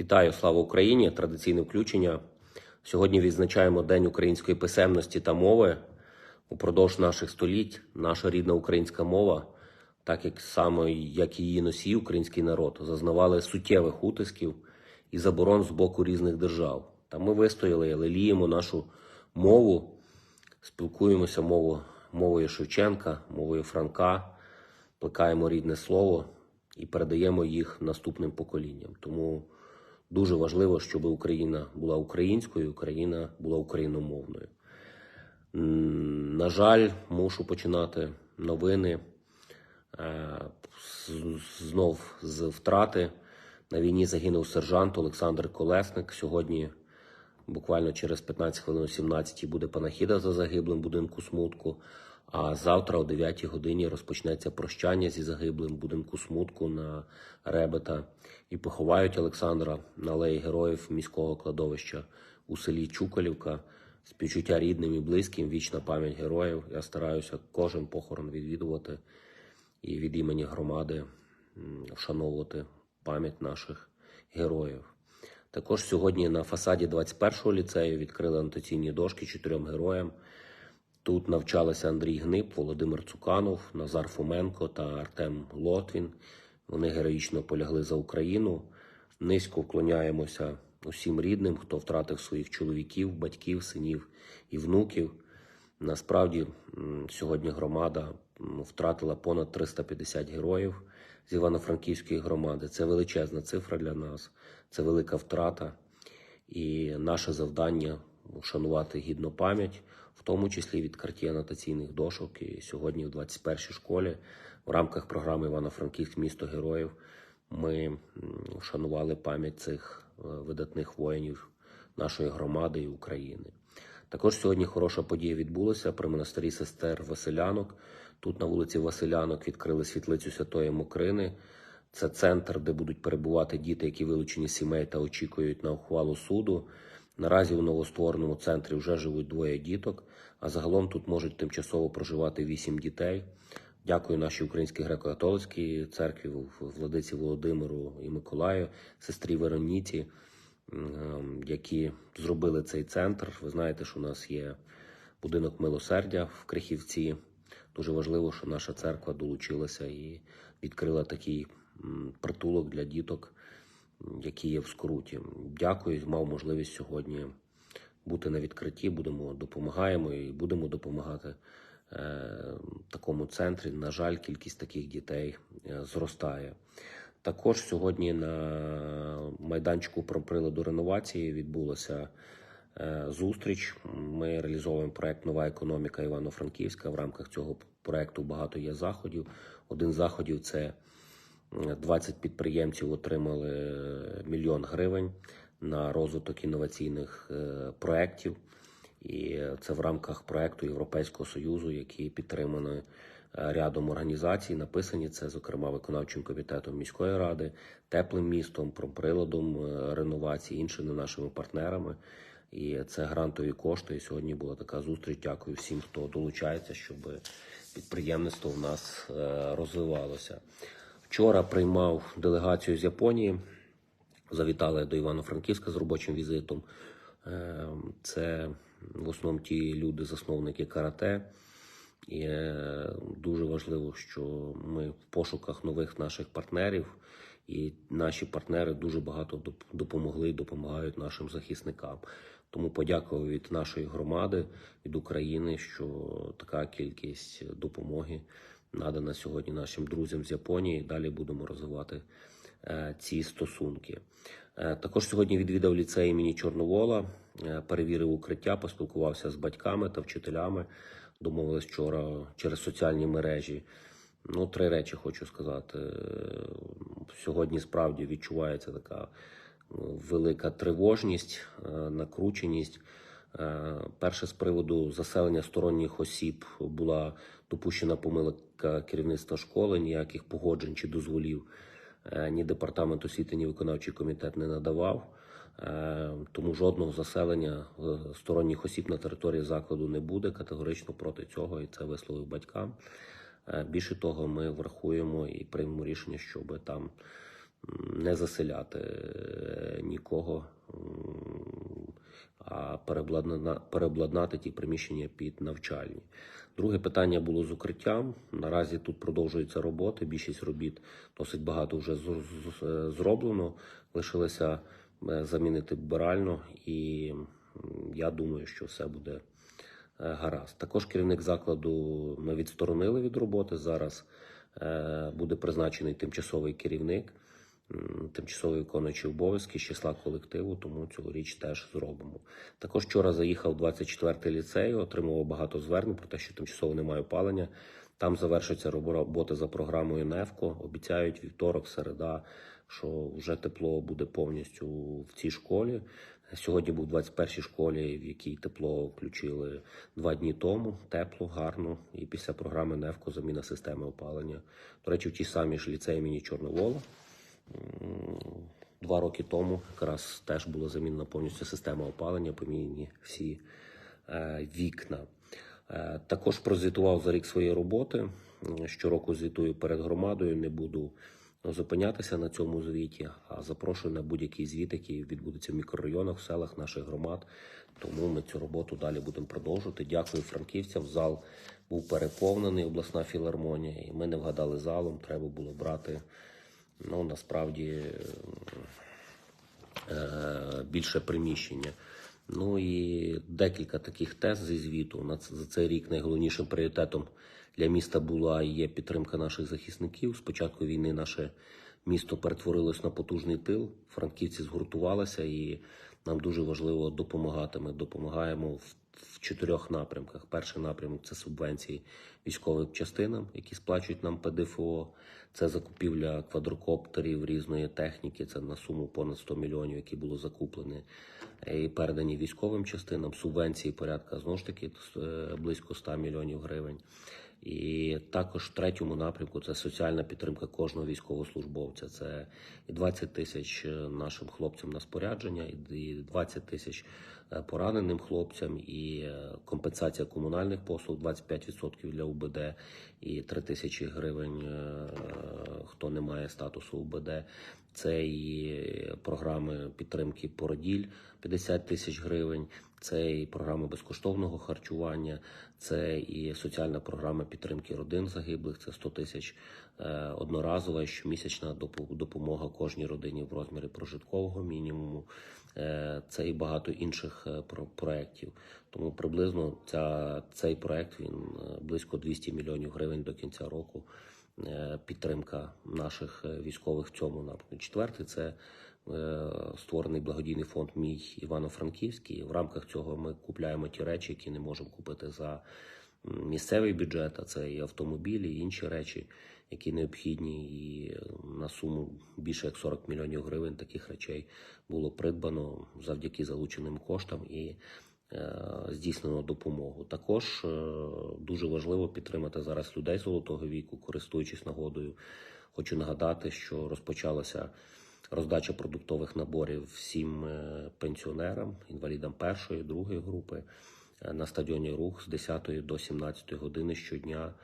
Вітаю, слава Україні! Традиційне включення. Сьогодні відзначаємо День української писемності та мови. Упродовж наших століть наша рідна українська мова, так як само як її носій, український народ, зазнавали суттєвих утисків і заборон з боку різних держав. Та ми вистояли, леліємо нашу мову, спілкуємося мову, мовою Шевченка, мовою Франка, плекаємо рідне слово і передаємо їх наступним поколінням. Тому дуже важливо, щоб Україна була українською, Україна була україномовною. На жаль, мушу починати новини е, знов з втрати. На війні загинув сержант Олександр Колесник. Сьогодні, буквально через 15 хвилин о 17 буде панахіда за загиблим будинку смутку. А завтра о 9 годині розпочнеться прощання зі загиблим будинку смутку на Ребета і поховають Олександра на алеї героїв міського кладовища у селі Чукалівка. Співчуття рідним і близьким, вічна пам'ять героїв. Я стараюся кожен похорон відвідувати і від імені громади вшановувати пам'ять наших героїв. Також сьогодні на фасаді 21-го ліцею відкрили анотаційні дошки чотирьом героям. Тут навчалися Андрій Гнип, Володимир Цуканов, Назар Фоменко та Артем Лотвін. Вони героїчно полягли за Україну. Низько вклоняємося усім рідним, хто втратив своїх чоловіків, батьків, синів і внуків. Насправді сьогодні громада втратила понад 350 героїв з Івано-Франківської громади. Це величезна цифра для нас, це велика втрата. І наше завдання вшанувати гідну пам'ять, в тому числі відкриття анотаційних дошок. І сьогодні в 21-й школі в рамках програми Івано-Франківськ місто героїв ми вшанували пам'ять цих е, видатних воїнів нашої громади і України. Також сьогодні хороша подія відбулася при монастирі сестер Василянок. Тут на вулиці Василянок відкрили світлицю Святої Мокрини. Це центр, де будуть перебувати діти, які вилучені сімей та очікують на ухвалу суду. Наразі у новоствореному центрі вже живуть двоє діток, а загалом тут можуть тимчасово проживати вісім дітей. Дякую нашій українській греко-католицькій церкві, владиці Володимиру і Миколаю, сестрі Вероніці, ем, які зробили цей центр. Ви знаєте, що у нас є будинок милосердя в Крихівці. Дуже важливо, що наша церква долучилася і відкрила такий притулок для діток, які є в скруті. Дякую, мав можливість сьогодні бути на відкритті. Будемо допомагаємо і будемо допомагати е, такому центрі. На жаль, кількість таких дітей е, зростає. Також сьогодні на майданчику про приладу реновації відбулося е, зустріч. Ми реалізовуємо проект Нова економіка Івано-Франківська. В рамках цього проекту багато є заходів. Один з заходів це 20 підприємців отримали е, мільйон гривень на розвиток інноваційних е, проєктів. І це в рамках проекту Європейського союзу, який підтриманий е, рядом організацій. Написані це, зокрема, виконавчим комітетом міської ради, теплим містом, промприладом реновації, іншими нашими партнерами. І це грантові кошти. І сьогодні була така зустріч. Дякую всім, хто долучається, щоб підприємництво в нас розвивалося. Вчора приймав делегацію з Японії. Завітали до Івано-Франківська з робочим візитом. Е, Це в основному ті люди, засновники карате. І е, дуже важливо, що ми в пошуках нових наших партнерів, і наші партнери дуже багато допомогли і допомагають нашим захисникам. Тому подякую від нашої громади, від України, що така кількість допомоги надана сьогодні нашим друзям з Японії. Далі будемо розвивати е, ці стосунки. Е, Також сьогодні відвідав ліцей імені Чорновола, е, перевірив укриття, поспілкувався з батьками та вчителями. Домовились вчора через соціальні мережі. Ну, три речі хочу сказати. Сьогодні справді відчувається така велика тривожність, накрученість. Перше з приводу заселення сторонніх осіб була допущена помилка керівництва школи, ніяких погоджень чи дозволів е, ні департамент освіти, ні виконавчий комітет не надавав. Е, Тому жодного заселення е, сторонніх осіб на території закладу не буде. Категорично проти цього, і це висловив батькам. Е, Більше того, ми врахуємо і приймемо рішення, щоб там не заселяти е, нікого, переобладнати ті приміщення під навчальні. Друге питання було з укриттям. Наразі тут продовжуються роботи. Більшість робіт досить багато вже з- зроблено. Лишилося е, замінити вбирально, і я думаю, що все буде е, гаразд. Також керівник закладу ми відсторонили від роботи. Зараз е, буде призначений тимчасовий керівник, м, тимчасовий виконуючий обов'язки з числа колективу, тому цьогоріч теж зробимо. Також вчора заїхав 24-й ліцей, отримував багато звернень про те, що тимчасово немає опалення. Там завершиться робо- роботи за програмою НЕФКО. Обіцяють вівторок, середа, що вже тепло буде повністю в цій школі. Сьогодні був в 21-й школі, в якій тепло включили два дні тому. Тепло, гарно. І після програми НЕФКО заміна системи опалення. До речі, в тій самій ж ліцеї імені Чорновола. Два роки тому якраз теж була замінена повністю система опалення, поміняні всі е, вікна. Е, також прозвітував за рік своєї роботи. Щороку звітую перед громадою. Не буду зупинятися на цьому звіті, а запрошую на будь-який звіт, який відбудеться в мікрорайонах, в селах наших громад. Тому ми цю роботу далі будемо продовжувати. Дякую франківцям. Зал був переповнений, обласна філармонія, і ми не вгадали залом. Треба було брати. Ну насправді е, більше приміщення. Ну і декілька таких тез зі звіту. На за цей рік найголовнішим пріоритетом для міста була і є підтримка наших захисників. З початку війни наше місто перетворилось на потужний тил. Франківці згуртувалися, і нам дуже важливо допомагати. Ми допомагаємо в, в чотирьох напрямках. Перший напрямок це субвенції військовим частинам, які сплачують нам ПДФО. Це закупівля квадрокоптерів різної техніки. Це на суму понад 100 мільйонів, які було закуплені е, і передані військовим частинам. Субвенції порядка знову ж таки е, близько 100 мільйонів гривень. І також в третьому напрямку це соціальна підтримка кожного військовослужбовця. Це і 20 тисяч е, нашим хлопцям на спорядження, і 20 тисяч пораненим хлопцям, і е, компенсація комунальних послуг 25% для УБД, і 3 тисячі гривень, е, хто не має статусу УБД. Це і програми підтримки породіль 50 тисяч гривень. Це і програма безкоштовного харчування, це і соціальна програма підтримки родин загиблих. Це 100 тисяч е, одноразова і щомісячна допо- допомога кожній родині в розмірі прожиткового мінімуму. Е, Це і багато інших е, про- проєктів. Тому приблизно ця, цей проєкт він е, близько 200 мільйонів гривень до кінця року. Підтримка наших військових в цьому напрямку. Четвертий це створений благодійний фонд Мій Івано-Франківський. В рамках цього ми купляємо ті речі, які не можемо купити за місцевий бюджет, а це і автомобілі, і інші речі, які необхідні. І е, на суму більше як 40 мільйонів гривень таких речей було придбано завдяки залученим коштам і е, здійснено допомогу. Також е, дуже важливо підтримати зараз людей золотого віку, користуючись нагодою. Хочу нагадати, що розпочалася роздача продуктових наборів всім пенсіонерам, інвалідам першої, другої групи на стадіоні Рух з 10 до 17 години щодня.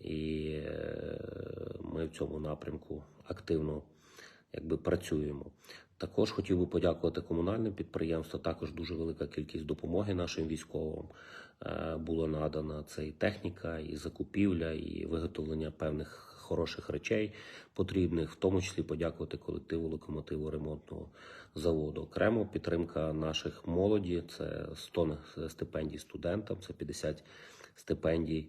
І е, ми в цьому напрямку активно якби працюємо. Також хотів би подякувати комунальним підприємствам. Також дуже велика кількість допомоги нашим військовим е, було надана. Це і техніка, і закупівля, і виготовлення певних хороших речей потрібних, в тому числі подякувати колективу локомотиву ремонтного заводу. Окремо підтримка наших молоді. Це 100 стипендій студентам, це 50 стипендій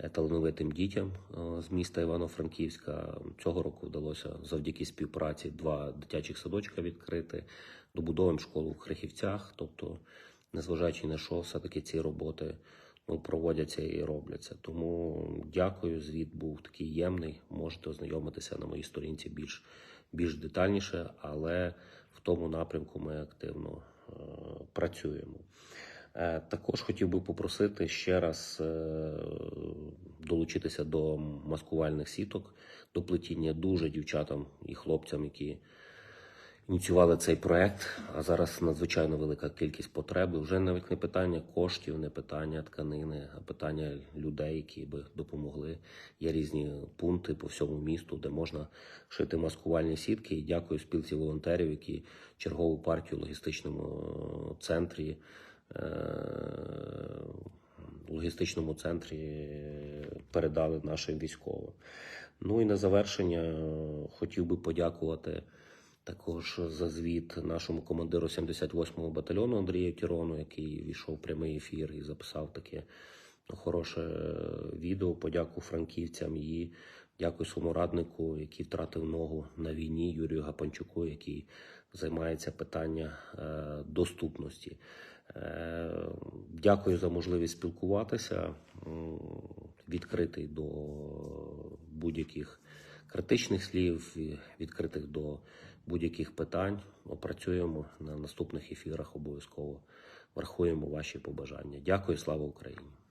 е, талановитим дітям е, з міста Івано-Франківська. Цього року вдалося завдяки співпраці два дитячих садочка відкрити, добудовуємо школу в Хрихівцях. Тобто, незважаючи на що, все-таки ці роботи ну, проводяться і робляться. Тому дякую. Звіт був такий ємний. Можете ознайомитися на моїй сторінці більш, більш детальніше, але в тому напрямку ми активно е, працюємо. Е, Також хотів би попросити ще раз е, долучитися до маскувальних сіток, до плетіння дуже дівчатам і хлопцям, які ініціювали цей проект. А зараз надзвичайно велика кількість потреб. І Вже навіть не питання коштів, не питання тканини, а питання людей, які би допомогли. Є різні пункти по всьому місту, де можна шити маскувальні сітки. І дякую спілці волонтерів, які чергову партію в логістичному центрі. е, Логістичному центрі передали нашим військовим. Ну і на завершення е, хотів би подякувати також за звіт нашому командиру 78-го батальйону Андрію Тірону, який війшов в прямий ефір і записав таке хороше е, відео. Подяку франківцям і дякую своєму раднику, який втратив ногу на війні, Юрію Гапанчуку, який займається питання е, доступності. Е, Дякую за можливість спілкуватися. Відкритий до будь-яких критичних слів, відкритих до будь-яких питань. Опрацюємо на наступних ефірах. Обов'язково врахуємо ваші побажання. Дякую, слава Україні!